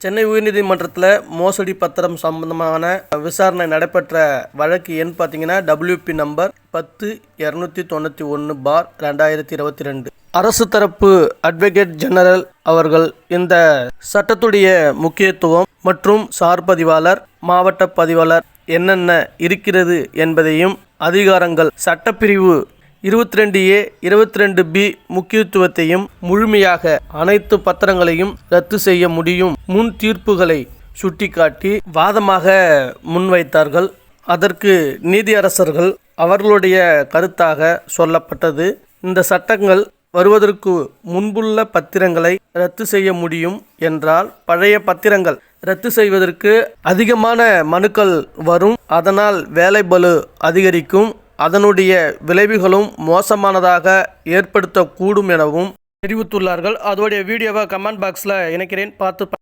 சென்னை உயர்நீதிமன்றத்தில் மோசடி பத்திரம் சம்பந்தமான விசாரணை நடைபெற்ற வழக்கு எண் பார்த்தீங்கன்னா டபிள்யூபி நம்பர் பத்து இரநூத்தி தொண்ணூற்றி ஒன்று பார் ரெண்டாயிரத்தி இருபத்தி ரெண்டு. அரசு தரப்பு அட்வொகேட் ஜெனரல் அவர்கள் இந்த சட்டத்துடைய முக்கியத்துவம் மற்றும் சார் பதிவாளர் மாவட்ட பதிவாளர் என்னென்ன இருக்கிறது என்பதையும் அதிகாரங்கள் சட்டப்பிரிவு இருபத்தி ரெண்டு ஏ இருபத்தி ரெண்டு பி முக்கியத்துவத்தையும் முழுமையாக அனைத்து பத்திரங்களையும் ரத்து செய்ய முடியும். முன் தீர்ப்புகளை சுட்டிக்காட்டி வாதமாக முன்வைத்தார்கள். அதற்கு நீதியரசர்கள் அவர்களுடைய கருத்தாக சொல்லப்பட்டது. இந்த சட்டங்கள் வருவதற்கு முன்புள்ள பத்திரங்களை ரத்து செய்ய முடியும் என்றால் பழைய பத்திரங்கள் ரத்து செய்வதற்கு அதிகமான மனுக்கள் வரும். அதனால் வேலை பலு அதிகரிக்கும். அதனுடைய விளைவுகளும் மோசமானதாக ஏற்படுத்தக்கூடும் எனவும் தெரிவித்துள்ளார்கள். அதோடைய வீடியோவை கமெண்ட் பாக்ஸில் இணைக்கிறேன். பார்த்து ப-